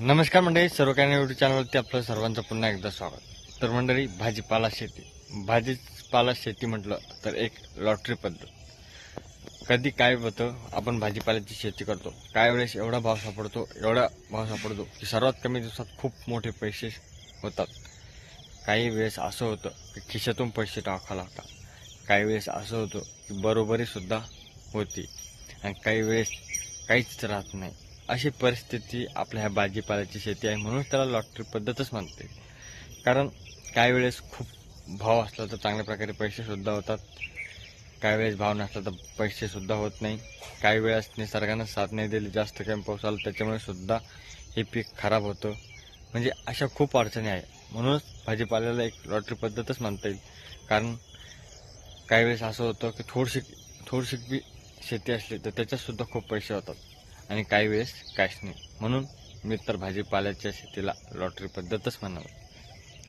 नमस्कार मंडळी सर्व काही युट्यूब चॅनलवरती आपलं सर्वांचं पुन्हा एकदा स्वागत. तर मंडळी भाजीपाला शेती. भाजीपाला शेती म्हटलं तर एक लॉटरी पद्धत. कधी काय होतं आपण भाजीपाल्याची शेती करतो. काय वेळेस एवढा भाव सापडतो एवढा भाव सापडतो की सर्वात कमी दिवसात खूप मोठे पैसे होतात. काही वेळेस असं होतं की खिशातून पैसे टाकावं लागतात. काही वेळेस असं होतं की बरोबरीसुद्धा होती. आणि काही वेळेस काहीच राहत नाही. अशी परिस्थिती आपल्या ह्या भाजीपाल्याची शेती आहे म्हणून त्याला लॉटरी पद्धतच म्हणते. कारण काही वेळेस खूप भाव असला तर चांगल्या प्रकारे पैसेसुद्धा होतात. काही वेळेस भाव नसला तर पैसेसुद्धा होत नाही. काही वेळेस निसर्गानं साथ नाही दिली जास्त काही पाऊस आला त्याच्यामुळे सुद्धा हे पीक खराब होतं. म्हणजे अशा खूप अडचणी आहे. म्हणूनच भाजीपाल्याला एक लॉटरी पद्धतच म्हणता येईल. कारण काही वेळेस असं होतं की थोडीशी थोडीशी बी शेती असली तर त्याच्यातसुद्धा खूप पैसे होतात. आणि काही वेळेस कॅश नाही. म्हणून मी तर भाजीपाल्याच्या शेतीला लॉटरी पद्धतच म्हणावं.